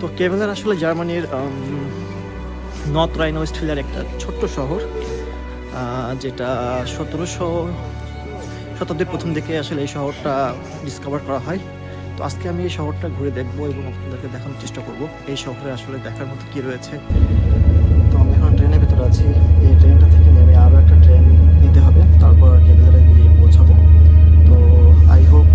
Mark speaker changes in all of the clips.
Speaker 1: তো কেভেলার আসলে জার্মানির নর্থ রাইন ওয়েস্টফিলার একটা ছোট্ট শহর যেটা সতেরোশো, শতাব্দীর প্রথম দিকে আসলে এই শহরটা ডিসকভার করা হয়। তো আজকে আমি এই শহরটা ঘুরে দেখব এবং আপনাদেরকে দেখানোর চেষ্টা করব, এই শহরে আসলে দেখার মতো কী রয়েছে। তো আমি এখন ট্রেনের ভিতরে আছি, এই ট্রেনটা থেকে নেমে আরও একটা ট্রেন নিতে হবে, তারপর কেভেলারে গিয়ে পৌঁছাবো। তো আই হোপ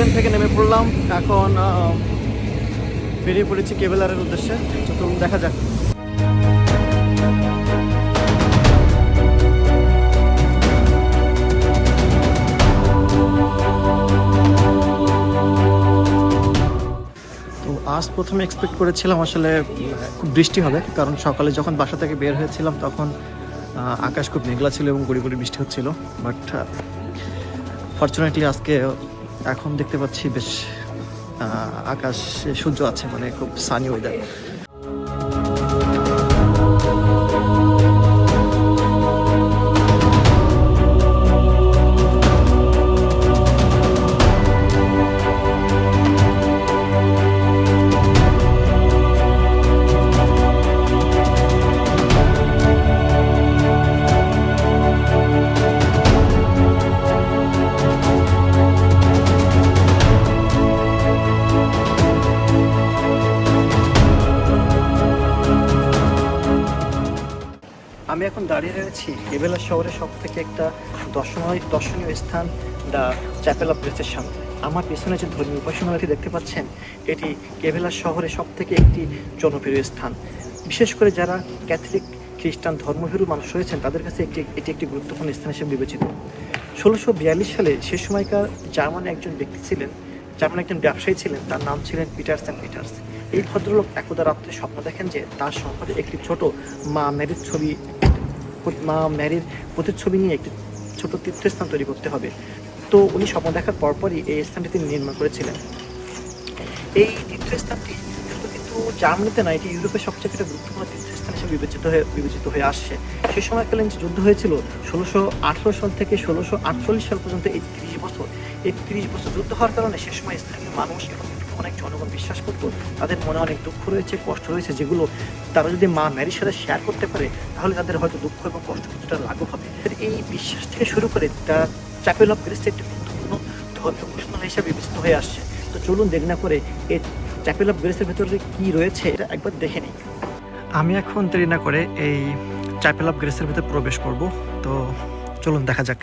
Speaker 1: ট্রেন থেকে নেমে পড়লাম। এখন বেরিয়ে পড়েছি কেবেলারের উদ্দেশ্যে। তো দেখা যাক। আজ প্রথমে এক্সপেক্ট করেছিলাম আসলে, খুব বৃষ্টি হবে। কারণ সকালে যখন বাসা থেকে বের হয়েছিলাম, তখন আকাশ খুব মেঘলা ছিল এবং গড়ি গুড়ি বৃষ্টি হচ্ছিল। বাট ফর্চুনেটলি আজকে এখন দেখতে পাচ্ছি বেশ আকাশ সূর্য আছে মানে খুব সানি ওয়েদার আমি এখন দাঁড়িয়ে রয়েছি কেবেলা শহরের সব থেকে একটা দর্শনীয় দর্শনীয় স্থান, দ্য চ্যাপেল অফ গ্রেসের সামনে। আমার পেছনে যে ধর্মীয় উপাসনালয়টি দেখতে পাচ্ছেন, এটি কেবেলা শহরের সব থেকে একটি জনপ্রিয় স্থান। বিশেষ করে যারা ক্যাথলিক, খ্রিস্টান ধর্মভীরু মানুষ রয়েছেন, তাদের কাছে একটি, এটি একটি গুরুত্বপূর্ণ স্থান হিসেবে বিবেচিত। ষোলোশো বিয়াল্লিশ সালে সে সময়কার জার্মানি একজন ব্যক্তি ছিলেন, জার্মান একজন ব্যবসায়ী ছিলেন, তার নাম ছিলেন পিটার্স অ্যান্ড পিটার্স। এই ভদ্রলোক একদা রাত্রে স্বপ্ন দেখেন যে তার শহরে একটি ছোট মা মেরির ছবি মা ম্যারির প্রতিচ্ছবি নিয়ে একটি ছোট তীর্থস্থান তৈরি করতে হবে। তো উনি স্বপ্ন দেখার পরপরই এই স্থানটি তিনি নির্মাণ করেছিলেন। এই তীর্থস্থানটি কিন্তু জার্মানিতে নয়, এটি ইউরোপের সবচেয়ে একটা গুরুত্বপূর্ণ তীর্থস্থান হিসেবে বিবেচিত হয়ে বিবেচিত হয়ে আসছে। সেই সময়কালীন যে যুদ্ধ হয়েছিল, ষোলোশো আঠারো সাল থেকে ষোলোশো আটচল্লিশ সাল পর্যন্ত এই তিরিশ বছর, এই তিরিশ বছর যুদ্ধ হওয়ার কারণে সে সময় স্থানীয় মানুষ এবং অনেক জনগণ বিশ্বাস করতো, তাদের মনে অনেক দুঃখ রয়েছে, কষ্ট রয়েছে, যেগুলো তারা যদি মা ম্যারির সাথে শেয়ার করতে পারে, তাহলে তাদের হয়তো দুঃখ এবং কষ্ট কিছুটা লাঘব হবে। এই বিশ্বাস থেকে শুরু করে তারা চ্যাপেল অফ গ্রেসে একটি গুরুত্বপূর্ণ ধর্মীয় ঘোষণা হিসাবে বিবেচিত হয়ে আসছে। তো চলুন দেখ না করে এই চ্যাপেল অফ গ্রেসের ভেতরে কি রয়েছে এটা একবার দেখে নিই। আমি এখন দেরি না করে এই চ্যাপেল অফ গ্রেসের ভেতরে প্রবেশ করব। তো চলুন দেখা যাক।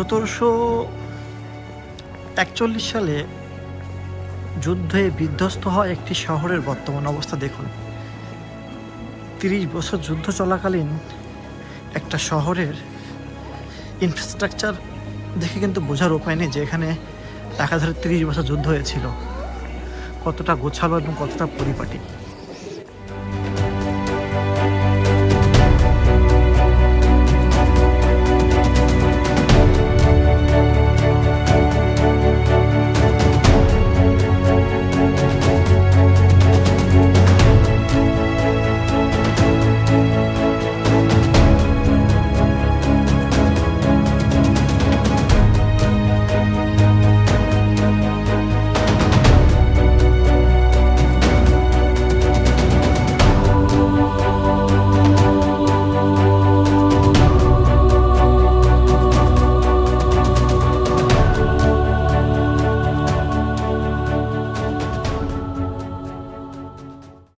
Speaker 1: সতেরোশো একচল্লিশ সালে যুদ্ধে বিধ্বস্ত হওয়া একটি শহরের বর্তমান অবস্থা দেখুন। তিরিশ বছর যুদ্ধ চলাকালীন একটা শহরের ইনফ্রাস্ট্রাকচার দেখে কিন্তু বোঝার উপায় নেই যে এখানে একাধারে তিরিশ বছর যুদ্ধ হয়েছিল। কতটা গোছালো এবং কতটা পরিপাটি।